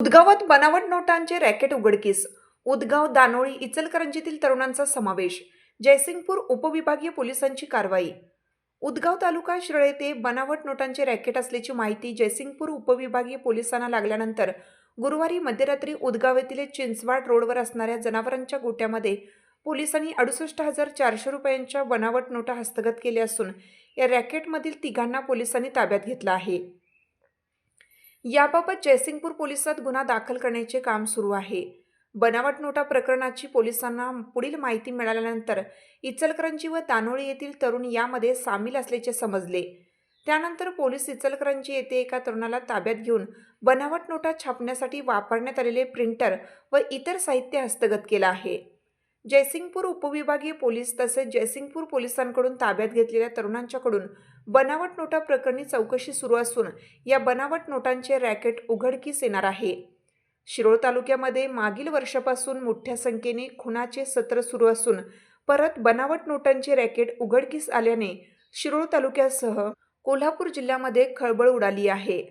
उदगावात बनावट नोटांचे रॅकेट उघडकीस. उदगाव दानोळी इचलकरंजीतील तरुणांचा समावेश. जयसिंगपूर उपविभागीय पोलिसांची कारवाई. उदगाव तालुका शिरळ ते बनावट नोटांचे रॅकेट असल्याची माहिती जयसिंगपूर उपविभागीय पोलिसांना लागल्यानंतर गुरुवारी मध्यरात्री उदगाव येथील चिंचवाड रोडवर असणाऱ्या जनावरांच्या गोट्यामध्ये पोलिसांनी अडुसष्ट हजार चारशे रुपयांच्या बनावट नोटा हस्तगत केल्या असून या रॅकेटमधील तिघांना पोलिसांनी ताब्यात घेतलं आहे. याबाबत जयसिंगपूर पोलिसात गुन्हा दाखल करण्याचे काम सुरू आहे. बनावट नोटा प्रकरणाची पोलिसांना पुढील माहिती मिळाल्यानंतर इचलकरंजी व तानोळी येथील तरुण यामध्ये सामील असल्याचे समजले. त्यानंतर पोलीस इचलकरंजी येथे एका तरुणाला ताब्यात घेऊन बनावट नोटा छापण्यासाठी वापरण्यात आलेले प्रिंटर व इतर साहित्य हस्तगत केलं आहे. जयसिंगपूर उपविभागीय पोलीस तसेच जयसिंगपूर पोलिसांकडून ताब्यात घेतलेल्या तरुणांच्याकडून बनावट नोटा प्रकरणी चौकशी सुरू असून या बनावट नोटांचे रॅकेट उघडकीस येणार आहे. शिरोळ तालुक्यामध्ये मागील वर्षापासून मोठ्या संख्येने खुनाचे सत्र सुरू असून परत बनावट नोटांचे रॅकेट उघडकीस आल्याने शिरोळ तालुक्यासह कोल्हापूर जिल्ह्यामध्ये खळबळ उडाली आहे.